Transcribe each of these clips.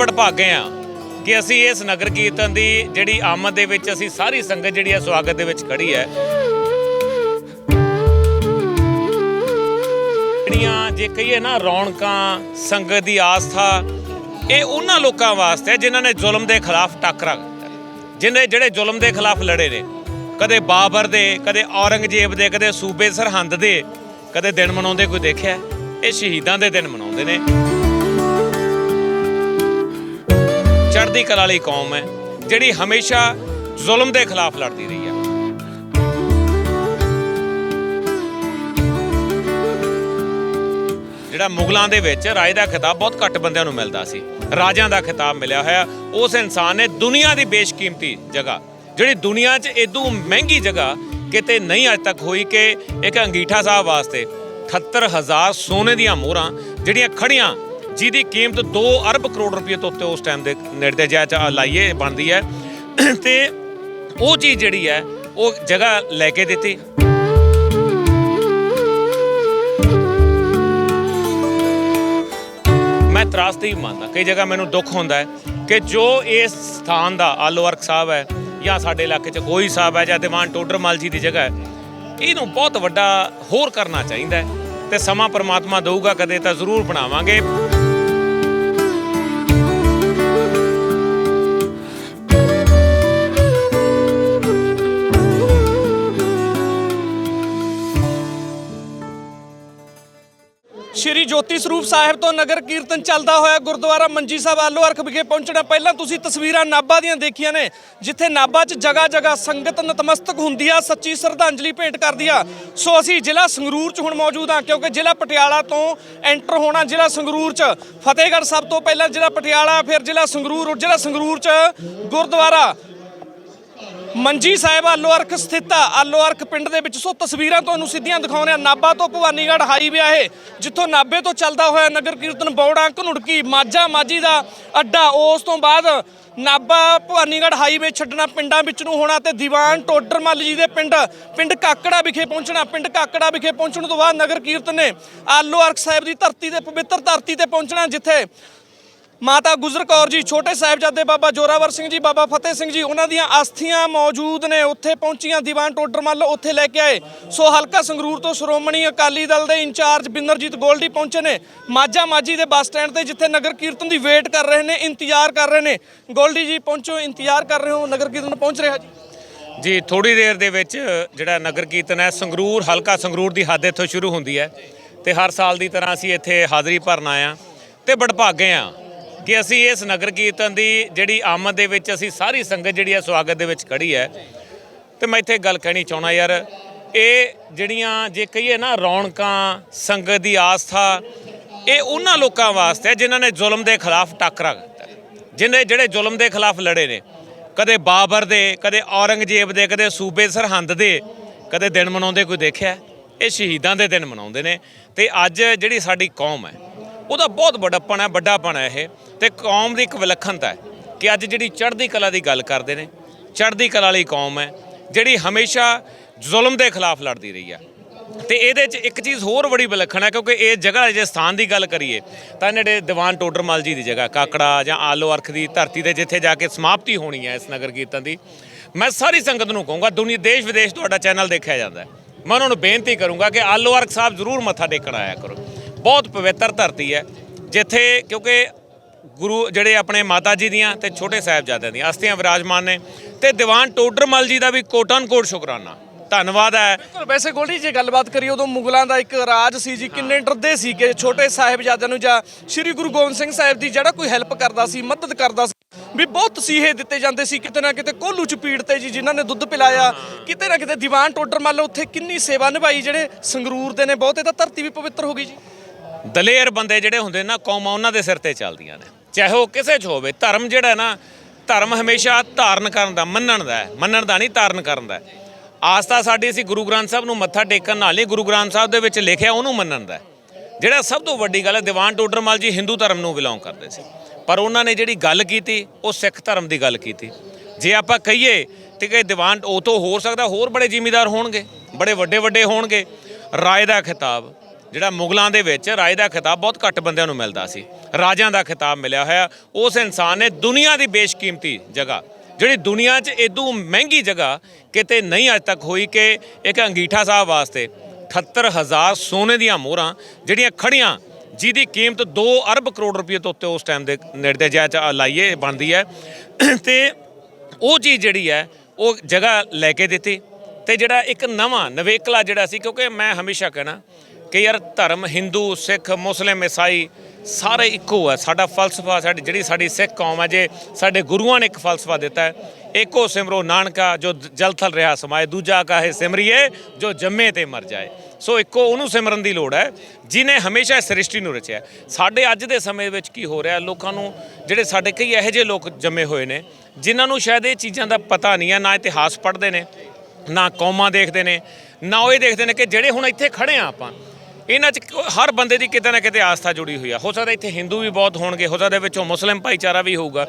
ਬੜਭਾਗੇ ਆ ਕਿ ਅਸੀਂ ਇਸ ਨਗਰ ਕੀਰਤਨ ਦੀ ਜਿਹੜੀ ਆਮਦ ਦੇ ਵਿੱਚ ਅਸੀਂ ਸਾਰੀ ਸੰਗਤ ਜਿਹੜੀ ਹੈ ਸਵਾਗਤ ਦੇ ਵਿੱਚ ਖੜੀ ਹੈ ਜਿਹੜੀਆਂ ਜੇ ਕਹੀਏ ਨਾ ਰੌਣਕਾਂ, ਸੰਗਤ ਦੀ ਆਸਥਾ, ਇਹ ਉਹਨਾਂ ਲੋਕਾਂ ਵਾਸਤੇ ਹੈ ਜਿਨ੍ਹਾਂ ਨੇ ਜ਼ੁਲਮ ਦੇ ਖਿਲਾਫ ਟੱਕਰਾ ਕੀਤਾ ਜਿਨ੍ਹਾਂ ਜਿਹੜੇ ਜ਼ੁਲਮ ਦੇ ਖਿਲਾਫ ਲੜੇ ਨੇ, ਕਦੇ ਬਾਬਰ ਦੇ, ਕਦੇ ਔਰੰਗਜ਼ੇਬ ਦੇ, ਕਦੇ ਸੂਬੇ ਸਰਹੰਦ ਦੇ, ਕਦੇ ਦਿਨ ਮਨਾਉਂਦੇ ਕੋਈ ਦੇਖਿਆ? ਇਹ ਸ਼ਹੀਦਾਂ ਦੇ ਦਿਨ ਮਨਾਉਂਦੇ ਨੇ। ਚੜ੍ਹਦੀ ਕਲਾ ਵਾਲੀ ਕੌਮ ਹੈ, ਜਿਹੜੀ ਹਮੇਸ਼ਾ ਜ਼ੁਲਮ ਦੇ ਖਿਲਾਫ ਲੜਦੀ ਰਹੀ ਹੈ। ਜਿਹੜਾ ਮੁਗਲਾਂ ਦੇ ਵਿੱਚ ਰਾਏ ਦਾ ਖਿਤਾਬ ਬਹੁਤ ਘੱਟ ਬੰਦਿਆਂ ਨੂੰ ਮਿਲਦਾ ਸੀ। ਰਾਜਾਂ ਦਾ ਖਿਤਾਬ ਮਿਲਿਆ ਹੋਇਆ, ਉਸ ਇਨਸਾਨ ਨੇ ਦੁਨੀਆ ਦੀ ਬੇਸ਼ਕੀਮਤੀ ਜਗ੍ਹਾ, ਜਿਹੜੀ ਦੁਨੀਆ 'ਚ ਇਦੋਂ ਮਹਿੰਗੀ ਜਗ੍ਹਾ ਕਿਤੇ ਨਹੀਂ ਅੱਜ ਤੱਕ ਹੋਈ ਕਿ ਇੱਕ ਅੰਗੀਠਾ ਸਾਹਿਬ ਵਾਸਤੇ 78000 ਸੋਨੇ ਦੀਆਂ ਮੋਹਰਾਂ ਜਿਹੜੀਆਂ ਖੜੀਆਂ ਜਿਹਦੀ ਕੀਮਤ 2 ਅਰਬ ਕਰੋੜ ਰੁਪਏ ਤੋਂ ਉੱਤੇ ਉਸ ਟਾਈਮ ਦੇ ਨੇੜੇ ਜਾ ਚਾ ਲਾਈਏ ਬਣਦੀ ਹੈ। ਤੇ ਉਹ ਚੀਜ਼ ਜਿਹੜੀ ਹੈ, ਉਹ ਜਗ੍ਹਾ ਲੈ ਕੇ ਦਿੱਤੀ। ਮੈਂ ਤਰਾਸਦੀ ਵੀ ਮੰਨਦਾ, ਕਈ ਜਗ੍ਹਾ ਮੈਨੂੰ ਦੁੱਖ ਹੁੰਦਾ ਹੈ ਕਿ ਜੋ ਇਸ ਸਥਾਨ ਦਾ ਆਲੋ ਵਰਕ ਸਾਹਿਬ ਹੈ, ਜਾਂ ਸਾਡੇ ਇਲਾਕੇ 'ਚ ਕੋਈ ਸਾਹਿਬ ਹੈ, ਜਾਂ ਦੀਵਾਨ ਟੋਡਰਮਲ ਜੀ ਦੀ ਜਗ੍ਹਾ ਹੈ, ਇਹਨੂੰ ਬਹੁਤ ਵੱਡਾ ਹੋਰ ਕਰਨਾ ਚਾਹੀਦਾ ਹੈ ਤੇ ਸਮਾਂ ਪਰਮਾਤਮਾ ਦਊਗਾ, ਕਦੇ ਤਾਂ ਜ਼ਰੂਰ ਬਣਾਵਾਂਗੇ। ਜੋਤੀ ਸਰੂਪ ਸਾਹਿਬ ਤੋਂ ਨਗਰ ਕੀਰਤਨ ਚੱਲਦਾ ਹੋਇਆ ਗੁਰਦੁਆਰਾ ਮੰਜੀ ਸਾਹਿਬ ਆਲੋ ਅਰਖ ਵਿਖੇ ਪਹੁੰਚਣਾ। ਪਹਿਲਾਂ ਤੁਸੀਂ ਤਸਵੀਰਾਂ ਨਾਭਾ ਦੀਆਂ ਦੇਖੀਆਂ ਨੇ, ਜਿੱਥੇ ਨਾਭਾ 'ਚ ਜਗ੍ਹਾ ਜਗ੍ਹਾ ਸੰਗਤ ਨਤਮਸਤਕ ਹੁੰਦੀ ਆ, ਸੱਚੀ ਸ਼ਰਧਾਂਜਲੀ ਭੇਂਟ ਕਰਦੀ ਆ। ਸੋ ਅਸੀਂ ਜ਼ਿਲ੍ਹਾ ਸੰਗਰੂਰ 'ਚ ਹੁਣ ਮੌਜੂਦ ਆ, ਕਿਉਂਕਿ ਜ਼ਿਲ੍ਹਾ ਪਟਿਆਲਾ ਤੋਂ ਐਂਟਰ ਹੋਣਾ ਜ਼ਿਲ੍ਹਾ ਸੰਗਰੂਰ 'ਚ। ਫਤਿਹਗੜ੍ਹ ਸਭ ਤੋਂ ਪਹਿਲਾਂ ਜ਼ਿਲ੍ਹਾ ਪਟਿਆਲਾ, ਫਿਰ ਜ਼ਿਲ੍ਹਾ ਸੰਗਰੂਰ ਔਰ ਜ਼ਿਲ੍ਹਾ ਸੰਗਰੂਰ 'ਚ ਗੁਰਦੁਆਰਾ। ਮੰਜੀ ਸਾਹਿਬ, ਆਲੋ ਅਰਖ ਸਥਿਤ ਆ। ਆਲੋ ਅਰਖ ਪਿੰਡ ਦੇ ਵਿੱਚ। ਸੋ ਤਸਵੀਰਾਂ ਤੁਹਾਨੂੰ ਸਿੱਧੀਆਂ ਦਿਖਾਉਂਦੇ ਆ ਨਾਭਾ ਤੋਂ ਭਵਾਨੀਗੜ੍ਹ ਹਾਈਵੇ ਆ ਇਹ, ਜਿੱਥੋਂ ਨਾਭੇ ਤੋਂ ਚੱਲਦਾ ਹੋਇਆ ਨਗਰ ਕੀਰਤਨ ਬੌੜਾ ਘਨੁੜਕੀ ਮਾਝਾ ਮਾਝੀ ਦਾ ਅੱਡਾ। ਉਸ ਤੋਂ ਬਾਅਦ ਨਾਭਾ ਭਵਾਨੀਗੜ੍ਹ ਹਾਈਵੇ ਛੱਡਣਾ ਪਿੰਡਾਂ ਵਿੱਚ ਨੂੰ ਹੋਣਾ ਤੇ ਦੀਵਾਨ ਟੋਡਰ ਮੱਲ ਜੀ ਦੇ ਪਿੰਡ ਪਿੰਡ ਕਾਕੜਾ ਵਿਖੇ ਪਹੁੰਚਣਾ। ਪਿੰਡ ਕਾਕੜਾ ਵਿਖੇ ਪਹੁੰਚਣ ਤੋਂ ਬਾਅਦ ਨਗਰ ਕੀਰਤਨ ਨੇ ਆਲੋ ਅਰਖ ਸਾਹਿਬ ਦੀ ਧਰਤੀ ਤੇ, ਪਵਿੱਤਰ ਧਰਤੀ ਤੇ ਪਹੁੰਚਣਾ, ਜਿੱਥੇ ਮਾਤਾ ਗੁਜਰ ਕੌਰ ਜੀ, ਛੋਟੇ ਸਾਹਿਬਜ਼ਾਦੇ ਬਾਬਾ ਜੋਰਾਵਰ ਸਿੰਘ ਜੀ, ਬਾਬਾ ਫਤਿਹ ਸਿੰਘ ਜੀ, ਉਹਨਾਂ ਦੀਆਂ ਅਸਥੀਆਂ ਮੌਜੂਦ ਨੇ। ਉੱਥੇ ਪਹੁੰਚੀਆਂ ਦੀਵਾਨ ਟੋਡਰਮੱਲ ਉੱਥੇ ਲੈ ਕੇ ਆਏ। ਸੋ ਹਲਕਾ ਸੰਗਰੂਰ ਤੋਂ ਸ਼੍ਰੋਮਣੀ ਅਕਾਲੀ ਦਲ ਦੇ ਇੰਚਾਰਜ ਬਿੰਦਰਜੀਤ ਗੋਲਡੀ ਪਹੁੰਚੇ ਨੇ। ਮਾਝਾ ਮਾਝੀ ਦੇ ਬੱਸ ਸਟੈਂਡ ਤੇ, ਜਿੱਥੇ ਨਗਰ ਕੀਰਤਨ ਦੀ ਵੇਟ ਕਰ ਰਹੇ ਨੇ, ਇੰਤਜ਼ਾਰ ਕਰ ਰਹੇ ਨੇ। ਗੋਲਡੀ ਜੀ, ਪਹੁੰਚੋ, ਇੰਤਜ਼ਾਰ ਕਰ ਰਹੇ ਹੋ, ਨਗਰ ਕੀਰਤਨ ਪਹੁੰਚ ਰਿਹਾ ਜੀ। ਜੀ ਥੋੜੀ ਦੇਰ ਦੇ ਵਿੱਚ ਜਿਹੜਾ ਨਗਰ ਕੀਰਤਨ ਹੈ, ਸੰਗਰੂਰ, ਹਲਕਾ ਸੰਗਰੂਰ ਦੀ ਹੱਦ ਇੱਥੋਂ ਸ਼ੁਰੂ ਹੁੰਦੀ ਹੈ। ਤੇ ਹਰ ਸਾਲ ਦੀ ਤਰ੍ਹਾਂ ਅਸੀਂ ਇੱਥੇ ਹਾਜ਼ਰੀ ਭਰਨ ਆਏ ਆ ਤੇ ਬੜਭਾਗੇ ਆ ਕਿ ਅਸੀਂ ਇਸ ਨਗਰ ਕੀਰਤਨ ਦੀ ਜਿਹੜੀ ਆਮਦ ਦੇ ਵਿੱਚ ਅਸੀਂ ਸਾਰੀ ਸੰਗਤ ਜਿਹੜੀ ਹੈ ਸਵਾਗਤ ਦੇ ਵਿੱਚ ਖੜੀ ਹੈ। ਤੇ ਮੈਂ ਇੱਥੇ ਗੱਲ ਕਹਿਣੀ ਚਾਹਣਾ ਯਾਰ, ਇਹ ਜਿਹੜੀਆਂ ਜੇ ਕਹੀਏ ਨਾ ਰੌਣਕਾਂ, ਸੰਗਤ ਦੀ ਆਸਥਾ, ਇਹ ਉਹਨਾਂ ਲੋਕਾਂ ਵਾਸਤੇ ਜਿਨ੍ਹਾਂ ਨੇ ਜ਼ੁਲਮ ਦੇ ਖਿਲਾਫ ਟੱਕਰਾ ਕੀਤਾ ਜਿਨ੍ਹਾਂ ਜਿਹੜੇ ਜ਼ੁਲਮ ਦੇ ਖਿਲਾਫ ਲੜੇ ਨੇ, ਕਦੇ ਬਾਬਰ ਦੇ, ਕਦੇ ਔਰੰਗਜ਼ੇਬ ਦੇ, ਕਦੇ ਸੂਬੇ ਸਰਹੰਦ ਦੇ, ਕਦੇ ਦਿਨ ਮਨਾਉਂਦੇ ਕੋਈ ਦੇਖਿਆ? ਇਹ ਸ਼ਹੀਦਾਂ ਦੇ ਦਿਨ ਮਨਾਉਂਦੇ ਨੇ। ਤੇ ਅੱਜ ਜਿਹੜੀ ਸਾਡੀ ਕੌਮ ਹੈ ਉਹਦਾ ਬਹੁਤ ਵੱਡਾਪਣ ਹੈ ਵੱਡਾਪਣ ਹੈ ਇਹ। ਤੇ ਕੌਮ ਦੀ ਇੱਕ ਵਿਲੱਖਣਤਾ ਹੈ ਕਿ ਅੱਜ ਜਿਹੜੀ ਚੜ੍ਹਦੀ ਕਲਾ ਦੀ ਗੱਲ ਕਰਦੇ ਨੇ, ਚੜ੍ਹਦੀ ਕਲਾ ਵਾਲੀ ਕੌਮ ਹੈ, ਜਿਹੜੀ ਹਮੇਸ਼ਾ ਜ਼ੁਲਮ ਦੇ ਖਿਲਾਫ ਲੜਦੀ ਰਹੀ ਹੈ। ਤੇ ਇਹਦੇ 'ਚ ਇੱਕ ਚੀਜ਼ ਹੋਰ ਬੜੀ ਵਿਲੱਖਣ ਹੈ, ਕਿਉਂਕਿ ਇਹ ਜਗ੍ਹਾ ਜੇ ਸਥਾਨ ਦੀ ਗੱਲ ਕਰੀਏ, ਤਾਂ ਨੇੜੇ ਦੀਵਾਨ ਟੋਡਰਮਲ ਜੀ ਦੀ ਜਗ੍ਹਾ, ਕਾਕੜਾ ਜਾਂ ਆਲੋ ਅਰਖ ਦੀ ਧਰਤੀ ਤੇ ਜਿੱਥੇ ਜਾ ਕੇ ਸਮਾਪਤੀ ਹੋਣੀ ਹੈ ਇਸ ਨਗਰ ਕੀਰਤਨ ਦੀ। ਮੈਂ ਸਾਰੀ ਸੰਗਤ ਨੂੰ ਕਹੂੰਗਾ, ਦੁਨੀਆ ਦੇਸ਼ ਵਿਦੇਸ਼ ਤੁਹਾਡਾ ਚੈਨਲ ਦੇਖਿਆ ਜਾਂਦਾ ਹੈ। ਮੈਂ ਉਹਨਾਂ ਨੂੰ ਬੇਨਤੀ ਕਰੂੰਗਾ ਕਿ ਆਲੋ ਅਰਖ ਸਾਹਿਬ ਜ਼ਰੂਰ ਮੱਥਾ ਟੇਕਣ ਆਇਆ ਕਰੋ। ਬਹੁਤ ਪਵਿੱਤਰ ਧਰਤੀ ਹੈ ਜਿੱਥੇ ਕਿਉਂਕਿ ਗੁਰੂ ਜਿਹੜੇ ਆਪਣੇ ਮਾਤਾ ਜੀ ਦੀਆਂ ਤੇ ਛੋਟੇ ਸਾਹਿਬਜ਼ਾਦਿਆਂ ਦੀਆਂ ਅਸਥੀਆਂ ਵਿਰਾਜਮਾਨ ਨੇ ਤੇ ਦੀਵਾਨ ਟੋਡਰਮਲ ਜੀ ਦਾ ਵੀ ਕੋਟਨ ਕੋਟ ਸ਼ੁਕਰਾਨਾ। ਧੰਨਵਾਦ ਹੈ। ਬਿਲਕੁਲ ਵੈਸੇ ਗੋਲਡੀ ਜੇ ਗੱਲਬਾਤ ਕਰੀਏ ਉਦੋਂ ਮੁਗਲਾਂ ਦਾ ਇੱਕ ਰਾਜ ਸੀ ਜੀ ਕਿੰਨੇ ਡਰਦੇ ਸੀ ਕਿ ਛੋਟੇ ਸਾਹਿਬਜ਼ਾਦਿਆਂ ਨੂੰ ਜਾਂ ਸ੍ਰੀ ਗੁਰੂ ਗੋਬਿੰਦ ਸਿੰਘ ਸਾਹਿਬ ਦੀ ਜਿਹੜਾ ਕੋਈ ਹੈਲਪ ਕਰਦਾ ਸੀ ਮਦਦ ਕਰਦਾ ਸੀ ਵੀ ਬਹੁਤ ਤਸੀਹੇ ਦਿੱਤੇ ਜਾਂਦੇ ਸੀ ਕਿਤੇ ਨਾ ਕਿਤੇ ਕੋਲੂ ਚ ਪੀੜ ਤੇ ਜੀ ਜਿਨ੍ਹਾਂ ਨੇ ਦੁੱਧ ਪਿਲਾਇਆ। ਕਿਤੇ ਨਾ ਕਿਤੇ ਦੀਵਾਨ ਟੋਡਰ ਮੰਨ ਲਓ ਉੱਥੇ ਕਿੰਨੀ ਸੇਵਾ ਨਿਭਾਈ ਜਿਹੜੇ ਸੰਗਰੂਰ ਦੇ ਨੇ ਬਹੁਤੇ ਤਾਂ ਧਰਤੀ ਵੀ ਪਵਿੱਤਰ ਹੋ ਗਈ ਜੀ। ਦਲੇਰ ਬੰਦੇ ਜਿਹੜੇ ਹੁੰਦੇ ਨਾ, ਕੌਮਾਂ ਉਹਨਾਂ ਦੇ ਸਿਰ ਤੇ ਚੱਲਦੀਆਂ ਨੇ। ਚਾਹੇ ਉਹ ਕਿਸੇ 'ਚ ਹੋਵੇ, ਧਰਮ ਜਿਹੜਾ ਨਾ, ਧਰਮ ਹਮੇਸ਼ਾ ਧਾਰਨ ਕਰਨ ਦਾ, ਮੰਨਣ ਦਾ ਹੈ। ਮੰਨਣ ਦਾ ਨਹੀਂ, ਧਾਰਨ ਕਰਨ ਦਾ ਆਸਥਾ ਸਾਡੀ ਅਸੀਂ ਗੁਰੂ ਗ੍ਰੰਥ ਸਾਹਿਬ ਨੂੰ ਮੱਥਾ ਟੇਕਣ ਨਾਲ ਹੀ ਗੁਰੂ ਗ੍ਰੰਥ ਸਾਹਿਬ ਦੇ ਵਿੱਚ ਲਿਖਿਆ, ਉਹਨੂੰ ਮੰਨਣ ਦਾ ਜਿਹੜਾ ਸਭ ਤੋਂ ਵੱਡੀ ਗੱਲ ਹੈ, ਦੀਵਾਨ ਟੋਡਰਮਲ ਜੀ ਹਿੰਦੂ ਧਰਮ ਨੂੰ ਬਿਲੋਂਗ ਕਰਦੇ ਸੀ। ਪਰ ਉਹਨਾਂ ਨੇ ਜਿਹੜੀ ਗੱਲ ਕੀਤੀ, ਉਹ ਸਿੱਖ ਧਰਮ ਦੀ ਗੱਲ ਕੀਤੀ। ਜੇ ਆਪਾਂ ਕਹੀਏ ਤੇ ਕਿ ਦੀਵਾਨ, ਉਹ ਤੋਂ ਹੋ ਸਕਦਾ, ਹੋਰ ਬੜੇ ਜ਼ਿਮੀਦਾਰ ਹੋਣਗੇ, ਬੜੇ ਵੱਡੇ ਵੱਡੇ ਹੋਣਗੇ। ਰਾਏ ਦਾ ਖਿਤਾਬ ਜਿਹੜਾ ਮੁਗਲਾਂ ਦੇ ਵਿੱਚ ਰਾਏ ਦਾ ਖਿਤਾਬ ਬਹੁਤ ਘੱਟ ਬੰਦਿਆਂ ਨੂੰ ਮਿਲਦਾ ਸੀ। ਰਾਜਾਂ ਦਾ ਖਿਤਾਬ ਮਿਲਿਆ ਹੋਇਆ। ਉਸ ਇਨਸਾਨ ਨੇ ਦੁਨੀਆ ਦੀ ਬੇਸ਼ਕੀਮਤੀ ਜਗ੍ਹਾ, ਜਿਹੜੀ ਦੁਨੀਆ 'ਚ ਇਦੋਂ ਮਹਿੰਗੀ ਜਗ੍ਹਾ ਕਿਤੇ ਨਹੀਂ ਅੱਜ ਤੱਕ ਹੋਈ ਕਿ ਇੱਕ ਅੰਗੀਠਾ ਸਾਹਿਬ ਵਾਸਤੇ 78000 ਸੋਨੇ ਦੀਆਂ ਮੋਹਰਾਂ, ਜਿਹੜੀਆਂ ਖੜੀਆਂ ਜਿਹਦੀ ਕੀਮਤ 2 ਅਰਬ ਕਰੋੜ ਰੁਪਏ ਤੋਂ ਉੱਤੇ ਉਸ ਟਾਈਮ ਦੇ ਨੇੜੇ ਦੇ ਚ ਲਾਈਏ, ਬਣਦੀ ਹੈ। ਤੇ ਉਹ ਚੀਜ਼ ਜਿਹੜੀ ਹੈ, ਉਹ ਜਗ੍ਹਾ ਲੈ ਕੇ ਦਿੱਤੀ। ਤੇ ਜਿਹੜਾ ਇੱਕ ਨਵਾਂ ਨਵੇਕਲਾ ਜਿਹੜਾ ਸੀ, ਕਿਉਂਕਿ ਮੈਂ ਹਮੇਸ਼ਾ ਕਹਿਣਾ ਕਿ ਯਾਰ ਧਰਮ, ਹਿੰਦੂ, ਸਿੱਖ, ਮੁਸਲਿਮ, ਈਸਾਈ ਸਾਰੇ ਇੱਕੋ ਹੈ ਸਾਡਾ ਫਲਸਫਾ, ਸਾਡੀ ਜਿਹੜੀ ਸਾਡੀ ਸਿੱਖ ਕੌਮ ਹੈ ਜੇ ਸਾਡੇ ਗੁਰੂਆਂ ਨੇ ਇੱਕ ਫਲਸਫਾ ਦਿੱਤਾ ਹੈ ਏਕੋ ਸਿਮਰੋ ਨਾਨਕਾ ਜੋ ਜਲਥਲ ਰਿਹਾ ਸਮਾਏ, ਦੂਜਾ ਕਾਹੇ ਸਿਮਰੀਏ ਜੋ ਜੰਮੇ ਤੇ ਮਰ ਜਾਏ। ਸੋ ਇੱਕੋ ਉਹਨੂੰ ਸਿਮਰਨ ਦੀ ਲੋੜ ਹੈ, ਜਿਨੇ ਹਮੇਸ਼ਾ ਸ੍ਰਿਸ਼ਟੀ ਨੂੰ ਰਚਿਆ ਸਾਡੇ ਅੱਜ ਦੇ ਸਮੇਂ ਵਿੱਚ ਕੀ ਹੋ ਰਿਹਾ, ਲੋਕਾਂ ਨੂੰ ਜਿਹੜੇ ਸਾਡੇ ਕਈ ਇਹੋ ਜਿਹੇ ਲੋਕ ਜੰਮੇ ਹੋਏ ਨੇ, ਜਿਨ੍ਹਾਂ ਨੂੰ ਸ਼ਾਇਦ ਇਹ ਚੀਜ਼ਾਂ ਦਾ ਪਤਾ ਨਹੀਂ ਹੈ, ਨਾ ਇਤਿਹਾਸ ਪੜ੍ਹਦੇ ਨੇ, ਨਾ ਕੌਮਾਂ ਦੇਖਦੇ ਨੇ, ਨਾ ਉਹ ਇਹ ਦੇਖਦੇ ਨੇ ਕਿ ਜਿਹੜੇ ਹੁਣ ਇੱਥੇ ਖੜੇ ਆ ਆਪਾਂ ਇਹਨਾਂ 'ਚ ਹਰ ਬੰਦੇ ਦੀ ਕਿਤੇ ਨਾ ਕਿਤੇ ਆਸਥਾ ਜੁੜੀ ਹੋਈ ਆ। ਹੋ ਸਕਦਾ ਇੱਥੇ ਹਿੰਦੂ ਵੀ ਬਹੁਤ ਹੋਣਗੇ, ਹੋ ਸਕਦਾ ਵਿੱਚੋਂ ਮੁਸਲਿਮ ਭਾਈਚਾਰਾ ਵੀ ਹੋਊਗਾ।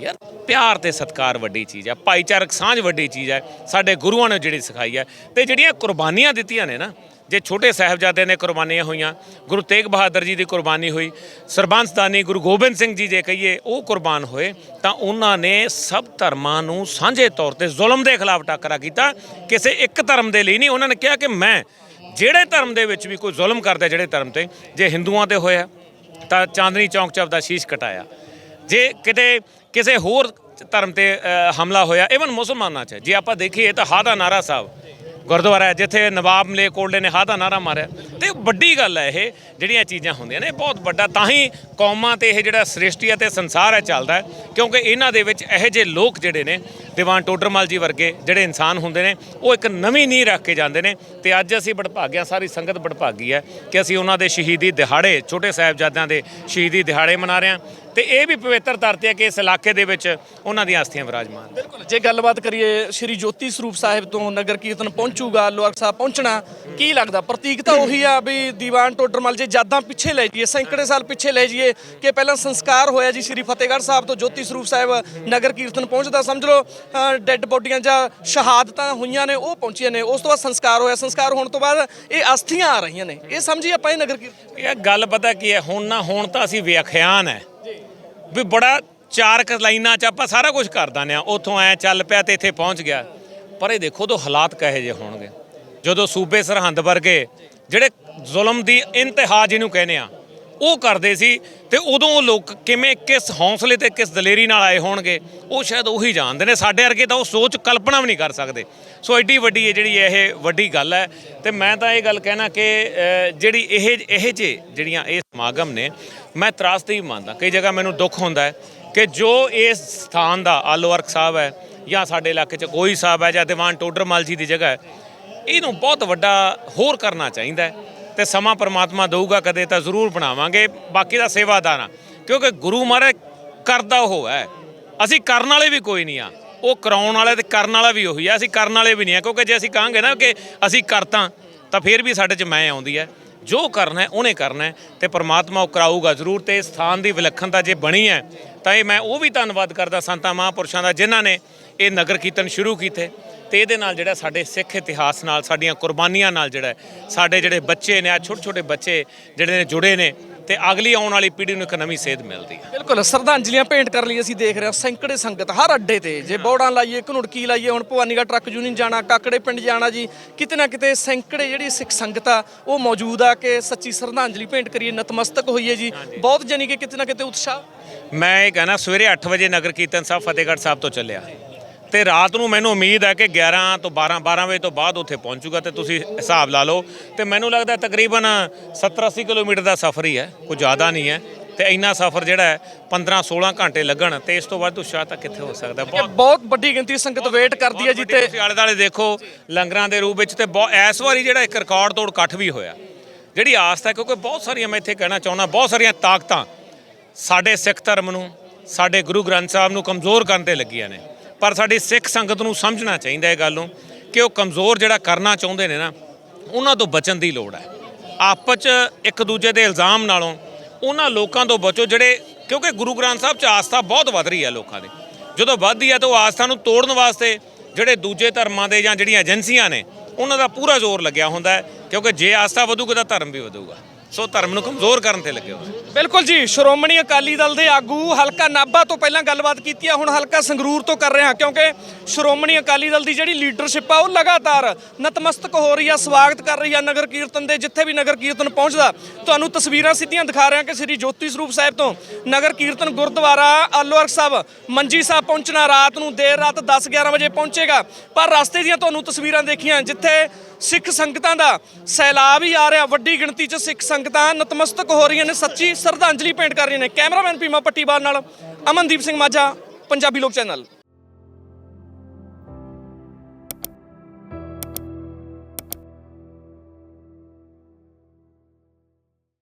ਯਾਰ, ਪਿਆਰ ਤੇ ਸਤਿਕਾਰ ਵੱਡੀ ਚੀਜ਼ ਆ। ਭਾਈਚਾਰਕ ਸਾਂਝ ਵੱਡੀ ਚੀਜ਼ ਹੈ ਸਾਡੇ ਗੁਰੂਆਂ ਨੇ ਜਿਹੜੀ ਸਿਖਾਈ ਹੈ ਤੇ ਜਿਹੜੀਆਂ ਕੁਰਬਾਨੀਆਂ ਦਿੱਤੀਆਂ ਨੇ ਨਾ, ਜੇ ਛੋਟੇ ਸਾਹਿਬਜ਼ਾਦੇ ਨੇ ਕੁਰਬਾਨੀਆਂ ਹੋਈਆਂ, ਗੁਰੂ ਤੇਗ ਬਹਾਦਰ ਜੀ ਦੀ ਕੁਰਬਾਨੀ ਹੋਈ ਸਰਬੰਸਦਾਨੀ ਗੁਰੂ ਗੋਬਿੰਦ ਸਿੰਘ ਜੀ ਜੇ ਕਹੀਏ ਉਹ ਕੁਰਬਾਨ ਹੋਏ, ਤਾਂ ਉਹਨਾਂ ਨੇ ਸਭ ਧਰਮਾਂ ਨੂੰ ਸਾਂਝੇ ਤੌਰ ਤੇ ਜ਼ੁਲਮ ਦੇ ਖਿਲਾਫ ਟੱਕਰਾ ਕੀਤਾ। ਕਿਸੇ ਇੱਕ ਧਰਮ ਦੇ ਲਈ ਨਹੀਂ, ਉਹਨਾਂ ਨੇ ਕਿਹਾ ਕਿ ਮੈਂ ਜਿਹੜੇ ਧਰਮ ਦੇ ਵਿੱਚ ਵੀ ਕੋਈ ਜ਼ੁਲਮ ਕਰਦਾ ਜਿਹੜੇ ਧਰਮ ਤੇ, ਜੇ ਹਿੰਦੂਆਂ ਤੇ ਹੋਇਆ, ਤਾਂ ਚਾਂਦਨੀ ਚੌਂਕ 'ਚ ਆਪਦਾ ਸ਼ੀਸ਼ ਕਟਾਇਆ। ਜੇ ਕਿਤੇ ਕਿਸੇ ਹੋਰ ਧਰਮ ਤੇ ਹਮਲਾ ਹੋਇਆ ਇਵਨ ਮੁਸਲਮਾਨਾਂ 'ਚ, ਜੇ ਆਪਾਂ ਦੇਖੀਏ ਤਾਂ ਹਾ ਦਾ ਨਾਰਾ ਸਾਹਿਬ ਗੁਰਦੁਆਰਾ ਹੈ, ਜਿੱਥੇ ਨਵਾਬ ਮਲੇਕੋਟਲੇ ਨੇ ਹਾ ਦਾ ਨਾਰਾ ਮਾਰਿਆ। ਤੇ ਵੱਡੀ ਗੱਲ ਹੈ ਇਹ, ਜਿਹੜੀਆਂ ਚੀਜ਼ਾਂ ਹੁੰਦੀਆਂ ਨੇ, ਇਹ ਬਹੁਤ ਵੱਡਾ, ਤਾਂ ਹੀ ਕੌਮਾਂ ਤੇ ਇਹ ਜਿਹੜਾ ਸ੍ਰਿਸ਼ਟੀ ਅਤੇ ਸੰਸਾਰ ਹੈ ਚੱਲਦਾ ਕਿਉਂਕਿ ਇਹਨਾਂ ਦੇ ਵਿੱਚ ਇਹੋ ਜਿਹੇ ਲੋਕ ਜਿਹੜੇ ਨੇ, ਦੀਵਾਨ ਟੋਡਰਮਲ ਜੀ ਵਰਗੇ ਜਿਹੜੇ ਇਨਸਾਨ ਹੁੰਦੇ ਨੇ, ਉਹ ਇੱਕ ਨਵੀਂ ਨੀਂਹ ਰੱਖ ਕੇ ਜਾਂਦੇ ਨੇ, ਤੇ ਅੱਜ ਅਸੀਂ ਬੜਭਾਗਿਆ ਸਾਰੀ ਸੰਗਤ ਬੜਭਾਗੀ ਹੈ ਕਿ ਅਸੀਂ ਉਹਨਾਂ ਦੇ ਸ਼ਹੀਦੀ ਦਿਹਾੜੇ, ਛੋਟੇ ਸਾਹਿਬਜ਼ਾਦਿਆਂ ਦੇ ਸ਼ਹੀਦੀ ਦਿਹਾੜੇ ਮਨਾ ਰਹੇ ਹਾਂ ਤੇ ਇਹ ਵੀ ਪਵਿੱਤਰ ਧਰਤੀ ਹੈ ਕਿ ਇਸ ਇਲਾਕੇ ਦੇ ਵਿੱਚ ਉਹਨਾਂ ਦੀਆਂ ਅਸਥੀਆਂ ਵਿਰਾਜਮਾਨ। ਬਿਲਕੁਲ। ਜੇ ਗੱਲਬਾਤ ਕਰੀਏ ਸ਼੍ਰੀ ਜੋਤੀ ਸਰੂਪ ਸਾਹਿਬ ਤੋਂ ਨਗਰ ਕੀਰਤਨ ਪਹੁੰਚੂਗਾ ਲੋਕ ਸਾਹਿਬ ਪਹੁੰਚਣਾ ਕੀ ਲੱਗਦਾ? ਪ੍ਰਤੀਕ ਤਾਂ ਉਹੀ ਆ ਵੀ ਦੀਵਾਨ ਟੋਡਰਮਲ ਜੇ ਜਾਦਾਂ ਪਿੱਛੇ ਲੈ ਜਾਈਏ ਸੈਂਕੜੇ ਸਾਲ ਪਿੱਛੇ ਲੈ ਜਾਈਏ ਕਿ ਪਹਿਲਾਂ ਸੰਸਕਾਰ ਹੋਇਆ ਜੀ ਸ਼੍ਰੀ ਫਤਿਹਗੜ੍ਹ ਸਾਹਿਬ ਤੋਂ ਜੋਤੀ ਸਰੂਪ ਸਾਹਿਬ ਨਗਰ ਕੀਰਤਨ ਪਹੁੰਚਦਾ ਸਮਝ ਲਓ ਡੈੱਡ ਬੋਡੀਆਂ ਜਾਂ ਸ਼ਹਾਦਤਾਂ ਹੋਈਆਂ ਨੇ ਉਹ ਪਹੁੰਚੀਆਂ ਨੇ ਉਸ ਤੋਂ ਬਾਅਦ ਸੰਸਕਾਰ ਹੋਇਆ ਸੰਸਕਾਰ ਹੋਣ ਤੋਂ ਬਾਅਦ ਇਹ ਅਸਥੀਆਂ ਆ ਰਹੀਆਂ ਨੇ। ਇਹ ਸਮਝੀ ਆਪਾਂ ਇਹ ਨਗਰ ਕੀਰਤਨ? ਇਹ ਗੱਲ ਪਤਾ ਕੀ ਹੈ ਹੁਣ ਨਾ ਹੁਣ ਤਾਂ ਅਸੀਂ ਵਿਆਖਿਆਨ ਹੈ। ਵੀ ਬੜਾ ਚਾਰ ਕੁ ਲਾਈਨਾਂ 'ਚ ਆਪਾਂ ਸਾਰਾ ਕੁਝ ਕਰ ਦਿੰਦੇ ਆ ਉੱਥੋਂ ਐ ਚੱਲ ਪਿਆ ਤੇ ਇੱਥੇ ਪਹੁੰਚ ਗਿਆ। ਪਰ ਇਹ ਦੇਖੋ ਤੋਂ ਹਾਲਾਤ ਕਹੇ ਜੇ ਹੋਣਗੇ? ਜਦੋਂ ਸੂਬੇ ਸਰਹੰਦ ਵਰਗੇ ਜਿਹੜੇ ਜ਼ੁਲਮ ਦੀ ਇੰਤਹਾ ਜਿਹਨੂੰ ਕਹਿੰਦੇ ਆ ਉਹ ਕਰਦੇ ਸੀ ਤੇ ਉਦੋਂ ਉਹ ਲੋਕ ਕਿਵੇਂ ਕਿਸ ਹੌਸਲੇ ਤੇ ਕਿਸ ਦਲੇਰੀ ਨਾਲ ਆਏ ਹੋਣਗੇ, ਉਹ ਸ਼ਾਇਦ ਉਹੀ ਜਾਣਦੇ ਨੇ। ਸਾਡੇ ਵਰਗੇ ਤਾਂ ਉਹ ਸੋਚ ਕਲਪਨਾ ਵੀ ਨਹੀਂ ਕਰ ਸਕਦੇ। ਸੋ ਐਡੀ ਵੱਡੀ ਹੈ ਜਿਹੜੀ ਇਹ ਵੱਡੀ ਗੱਲ ਹੈ, ਤੇ ਮੈਂ ਤਾਂ ਇਹ ਗੱਲ ਕਹਿਣਾ ਕਿ ਜਿਹੜੀ ਇਹ ਇਹ ਜੇ ਜਿਹੜੀਆਂ ਇਹ ਸਮਾਗਮ ਨੇ, ਮੈਂ ਤਰਾਸਦੀ ਵੀ ਮੰਨਦਾ। ਕਈ ਜਗ੍ਹਾ ਮੈਨੂੰ ਦੁੱਖ ਹੁੰਦਾ ਹੈ ਕਿ ਜੋ ਇਸ ਸਥਾਨ ਦਾ ਆਲੋ ਸਾਹਿਬ ਹੈ ਜਾਂ ਸਾਡੇ ਇਲਾਕੇ 'ਚ ਕੋਈ ਸਾਹਿਬ ਹੈ ਜਾਂ ਦੀਵਾਨ ਟੋਡਰਮਲ ਜੀ ਦੀ ਜਗ੍ਹਾ ਹੈ, ਇਹਨੂੰ ਬਹੁਤ ਵੱਡਾ ਹੋਰ ਕਰਨਾ ਚਾਹੀਦਾ ਹੈ। ਤੇ ਸਮਾਂ ਪਰਮਾਤਮਾ ਦਊਗਾ, ਕਦੇ ਤਾਂ ਜ਼ਰੂਰ ਬਣਾਵਾਂਗੇ। ਬਾਕੀ ਦਾ ਸੇਵਾਦਾਰ ਆ। ਕਿਉਂਕਿ ਗੁਰੂ ਮਹਾਰਾਜ ਕਰਦਾ ਉਹ ਹੈ। ਅਸੀਂ ਕਰਨ ਵਾਲੇ ਵੀ ਕੋਈ ਨਹੀਂ ਆ। ਉਹ ਕਰਾਉਣ ਵਾਲੇ ਤੇ ਕਰਨ ਵਾਲਾ ਵੀ ਉਹੀ ਆ। ਅਸੀਂ ਕਰਨ ਵਾਲੇ ਵੀ ਨਹੀਂ ਆ। ਕਿਉਂਕਿ ਜੇ ਅਸੀਂ ਕਹਾਂਗੇ ਨਾ ਕਿ ਅਸੀਂ ਕਰਤਾ, ਤਾਂ ਫਿਰ ਵੀ ਸਾਡੇ 'ਚ ਮੈਂ ਆਉਂਦੀ ਹੈ। ਜੋ ਕਰਨਾ ਹੈ, ਉਹਨੇ ਕਰਨਾ ਹੈ ਤੇ ਪ੍ਰਮਾਤਮਾ ਉਹ ਕਰਾਊਗਾ ਜ਼ਰੂਰ ਤੇ ਇਸ ਸਥਾਨ ਦੀ ਵਿਲੱਖਣਤਾ ਜੇ ਬਣੀ ਹੈ, ਤਾਂ ਇਹ ਮੈਂ ਉਹ ਵੀ ਧੰਨਵਾਦ ਕਰਦਾ ਸੰਤਾਂ, ਮਹਾਂਪੁਰਸ਼ਾਂ ਦਾ, ਜਿਨ੍ਹਾਂ ਨੇ ਇਹ ਨਗਰ ਕੀਰਤਨ ਸ਼ੁਰੂ ਕੀਤੇ ਤੇ ਇਹਦੇ ਨਾਲ ਜਿਹੜਾ ਸਾਡੇ ਸਿੱਖ ਇਤਿਹਾਸ ਨਾਲ ਸਾਡੀਆਂ ਕੁਰਬਾਨੀਆਂ ਨਾਲ ਜਿਹੜਾ ਸਾਡੇ ਜਿਹੜੇ ਬੱਚੇ ਨੇ ਆ ਛੋਟੇ ਛੋਟੇ ਬੱਚੇ ਜਿਹੜੇ ਨੇ ਜੁੜੇ ਨੇ ਤੇ ਅਗਲੀ ਆਉਣ ਵਾਲੀ ਪੀੜ੍ਹੀ ਨੂੰ ਇੱਕ ਨਵੀਂ ਸੇਧ ਮਿਲਦੀ ਹੈ। ਬਿਲਕੁਲ ਸ਼ਰਧਾਂਜਲੀਆਂ ਭੇਂਟ ਕਰ ਲਈ ਅਸੀਂ ਦੇਖ ਰਹੇ ਹਾਂ ਸੈਂਕੜੇ ਸੰਗਤ ਹਰ ਅੱਡੇ ਤੇ ਜੇ ਬੋੜਾਂ ਲਾਈਏ ਘਨੁੜਕੀ ਲਾਈਏ ਹੁਣ ਭਵਾਨੀਗੜ੍ਹ ਟਰੱਕ ਯੂਨੀਅਨ ਜਾਣਾ ਕਾਕੜੇ ਪਿੰਡ ਜਾਣਾ ਜੀ ਕਿਤੇ ਨਾ ਕਿਤੇ ਸੈਂਕੜੇ ਜਿਹੜੀ ਸਿੱਖ ਸੰਗਤ ਆ ਉਹ ਮੌਜੂਦ ਆ ਕਿ ਸੱਚੀ ਸ਼ਰਧਾਂਜਲੀ ਭੇਂਟ ਕਰੀਏ ਨਤਮਸਤਕ ਹੋਈਏ ਜੀ। ਬਹੁਤ ਜਾਨੀ ਕਿ ਕਿਤੇ ਨਾ ਕਿਤੇ ਉਤਸ਼ਾਹ। ਮੈਂ ਇਹ ਕਹਿਣਾ ਸਵੇਰੇ 8 ਵਜੇ ਨਗਰ ਕੀਰਤਨ ਸਾਹਿਬ ਫਤਿਹਗੜ੍ਹ ਸਾਹਿਬ ਤੋਂ ਚੱਲਿਆ। ਤੇ ਰਾਤ ਨੂੰ ਮੈਨੂੰ ਉਮੀਦ ਹੈ ਕਿ 11 ਤੋਂ 12 12 ਵਜੇ ਤੋਂ ਬਾਅਦ ਉੱਥੇ ਪਹੁੰਚੂਗਾ ਤੇ ਤੁਸੀਂ ਹਿਸਾਬ ਲਾ ਲਓ। ਤੇ ਮੈਨੂੰ ਲੱਗਦਾ ਤਕਰੀਬਨ 70 80 ਕਿਲੋਮੀਟਰ ਦਾ ਸਫ਼ਰ ਹੀ ਹੈ ਕੋਈ ਜ਼ਿਆਦਾ ਨਹੀਂ ਹੈ। ਤੇ ਇੰਨਾ ਸਫ਼ਰ ਜਿਹੜਾ ਹੈ 15 16 ਘੰਟੇ ਲੱਗਣ ਤੇ ਇਸ ਤੋਂ ਵੱਧ ਉਤਸ਼ਾਹ ਤਾਂ ਕਿੱਥੇ ਹੋ ਸਕਦਾ ਬਹੁਤ ਬਹੁਤ ਵੱਡੀ ਗਿਣਤੀ ਸੰਗਤ ਵੇਟ ਕਰਦੀ ਹੈ ਜੀ ਤੇ ਤੁਸੀਂ ਆਲੇ ਦੁਆਲੇ ਦੇਖੋ ਲੰਗਰਾਂ ਦੇ ਰੂਪ ਵਿੱਚ ਤੇ ਇਸ ਵਾਰੀ ਜਿਹੜਾ ਇੱਕ ਰਿਕਾਰਡ ਤੋੜ ਇਕੱਠ ਵੀ ਹੋਇਆ। ਜਿਹੜੀ ਆਸਥਾ ਕਿਉਂਕਿ ਬਹੁਤ ਸਾਰੀਆਂ ਮੈਂ ਇੱਥੇ ਕਹਿਣਾ ਚਾਹੁੰਦਾ ਬਹੁਤ ਸਾਰੀਆਂ ਤਾਕਤਾਂ ਸਾਡੇ ਸਿੱਖ ਧਰਮ ਨੂੰ ਸਾਡੇ ਗੁਰੂ ਗ੍ਰੰਥ ਸਾਹਿਬ ਨੂੰ ਕਮਜ਼ੋਰ ਕਰਨ ਤੇ ਲੱਗੀਆਂ ਨੇ। ਪਰ ਸਾਡੀ ਸਿੱਖ ਸੰਗਤ ਨੂੰ ਸਮਝਣਾ ਚਾਹੀਦਾ ਇਹ ਗੱਲ ਨੂੰ ਕਿ ਉਹ ਕਮਜ਼ੋਰ ਜਿਹੜਾ ਕਰਨਾ ਚਾਹੁੰਦੇ ਨੇ ਨਾ, ਉਹਨਾਂ ਤੋਂ ਬਚਣ ਦੀ ਲੋੜ ਹੈ। ਆਪਸ 'ਚ ਇੱਕ ਦੂਜੇ ਦੇ ਇਲਜ਼ਾਮ ਨਾਲੋਂ ਉਹਨਾਂ ਲੋਕਾਂ ਤੋਂ ਬਚੋ ਜਿਹੜੇ, ਕਿਉਂਕਿ ਗੁਰੂ ਗ੍ਰੰਥ ਸਾਹਿਬ 'ਚ ਆਸਥਾ ਬਹੁਤ ਵੱਧ ਰਹੀ ਹੈ ਲੋਕਾਂ ਦੀ। ਜਦੋਂ ਵੱਧਦੀ ਹੈ ਤਾਂ ਉਹ ਆਸਥਾ ਨੂੰ ਤੋੜਨ ਵਾਸਤੇ ਜਿਹੜੇ ਦੂਜੇ ਧਰਮਾਂ ਦੇ ਜਾਂ ਜਿਹੜੀਆਂ ਏਜੰਸੀਆਂ ਨੇ, ਉਹਨਾਂ ਦਾ ਪੂਰਾ ਜ਼ੋਰ ਲੱਗਿਆ ਹੁੰਦਾ ਹੈ, ਕਿਉਂਕਿ ਜੇ ਆਸਥਾ ਵਧੂਗਾ ਤਾਂ ਧਰਮ ਵੀ ਵਧੂਗਾ। ਸੋ ਧਰਮ ਨੂੰ ਕਮਜ਼ੋਰ ਕਰਨ ਤੇ ਲੱਗੇ ਹੋਏ ਬਿਲਕੁਲ ਜੀ, ਸ਼੍ਰੋਮਣੀ ਅਕਾਲੀ ਦਲ ਦੇ ਆਗੂ ਹਲਕਾ ਨਾਭਾ ਤੋਂ ਪਹਿਲਾਂ ਗੱਲਬਾਤ ਕੀਤੀ ਆ, ਹੁਣ ਹਲਕਾ ਸੰਗਰੂਰ ਤੋਂ ਕਰ ਰਹੇ ਹਾਂ, ਕਿਉਂਕਿ ਸ਼੍ਰੋਮਣੀ ਅਕਾਲੀ ਦਲ ਦੀ ਜਿਹੜੀ ਲੀਡਰਸ਼ਿਪ ਆ, ਉਹ ਲਗਾਤਾਰ ਨਤਮਸਤਕ ਹੋ ਰਹੀ ਆ, ਸਵਾਗਤ ਕਰ ਰਹੀ ਆ ਨਗਰ ਕੀਰਤਨ ਦੇ, ਜਿੱਥੇ ਵੀ ਨਗਰ ਕੀਰਤਨ ਪਹੁੰਚਦਾ। ਤੁਹਾਨੂੰ ਤਸਵੀਰਾਂ ਸਿੱਧੀਆਂ ਦਿਖਾ ਰਹੇ ਹਾਂ ਕਿ ਸ੍ਰੀ ਜੋਤੀ ਸਰੂਪ ਸਾਹਿਬ ਤੋਂ ਨਗਰ ਕੀਰਤਨ ਗੁਰਦੁਆਰਾ ਆਲੋਅਰਕ ਸਾਹਿਬ, ਮੰਜੀ ਸਾਹਿਬ ਪਹੁੰਚਣਾ ਰਾਤ ਨੂੰ, ਦੇਰ ਰਾਤ 10 11 ਵਜੇ ਪਹੁੰਚੇਗਾ। ਪਰ ਰਸਤੇ ਦੀਆਂ ਤੁਹਾਨੂੰ ਤਸਵੀਰਾਂ ਦੇਖੀਆਂ, ਜਿੱਥੇ ਸਿੱਖ ਸੰਗਤਾਂ ਦਾ ਸੈਲਾਬ ਹੀ ਆ ਰਿਹਾ। ਵੱਡੀ ਗਿਣਤੀ 'ਚ ਸਿੱਖ ਸੰਗਤਾਂ ਨਤਮਸਤਕ ਹੋ ਰਹੀਆਂ ਨੇ। ਸੱਚੀ ਸ਼ਰਧਾਂਜਲੀ ਭੇਂਟ ਕਰ ਰਹੀਆਂ ਨੇ। ਕੈਮਰਾਮੈਨ ਪੀਮਾ ਪੱਟੀਵਾਲ ਨਾਲ ਅਮਨਦੀਪ ਸਿੰਘ ਮਾਝਾ, ਪੰਜਾਬੀ ਲੋਕ ਚੈਨਲ।